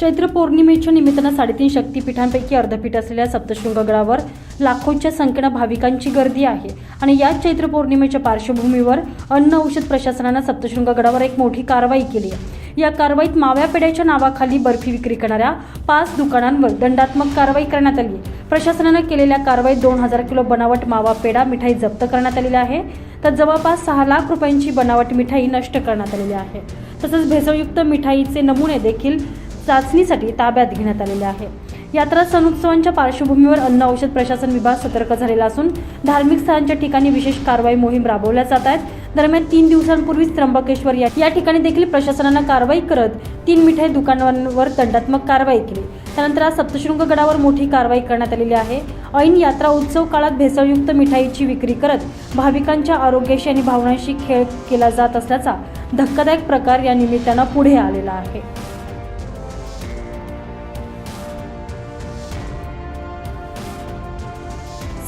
चैत्र पौर्णिमेच्या निमित्तानं साडेतीन शक्तीपीठांपैकी अर्धपीठ असलेल्या सप्तशृंगगडावर लाखोंच्या संख्येनं भाविकांची गर्दी आहे. आणि याच चैत्र पौर्णिमेच्या पार्श्वभूमीवर अन्न औषध प्रशासनानं सप्तशृंगगडावर एक मोठी कारवाई केली आहे. या कारवाईत माव्या पेढ्याच्या नावाखाली बर्फी विक्री करणाऱ्या पाच दुकानांवर दंडात्मक कारवाई करण्यात आली आहे. प्रशासनानं केलेल्या कारवाईत दोन हजार किलो बनावट मावा पेढा मिठाई जप्त करण्यात आलेली आहे. तर जवळपास सहा लाख रुपयांची बनावट मिठाई नष्ट करण्यात आलेली आहे. तसंच भेसळयुक्त मिठाईचे नमुने देखील चाचणीसाठी ताब्यात घेण्यात आलेले आहे. यात्रा सण उत्सवांच्या पार्श्वभूमीवर अन्न औषध प्रशासन विभाग सतर्क झालेला असून धार्मिक स्थळांच्या ठिकाणी विशेष कारवाई मोहीम राबवल्या जात आहेत. दरम्यान तीन दिवसांपूर्वीच त्र्यंबकेश्वर या या ठिकाणी देखील प्रशासनानं कारवाई करत तीन मिठाई दुकानांवर दंडात्मक कारवाई केली. त्यानंतर आज सप्तशृंग गडावर मोठी कारवाई करण्यात आलेली आहे. ऐन यात्रा उत्सव काळात भेसळयुक्त मिठाईची विक्री करत भाविकांच्या आरोग्याशी आणि भावनांशी खेळ केला जात असल्याचा धक्कादायक प्रकार या निमित्तानं पुढे आलेला आहे.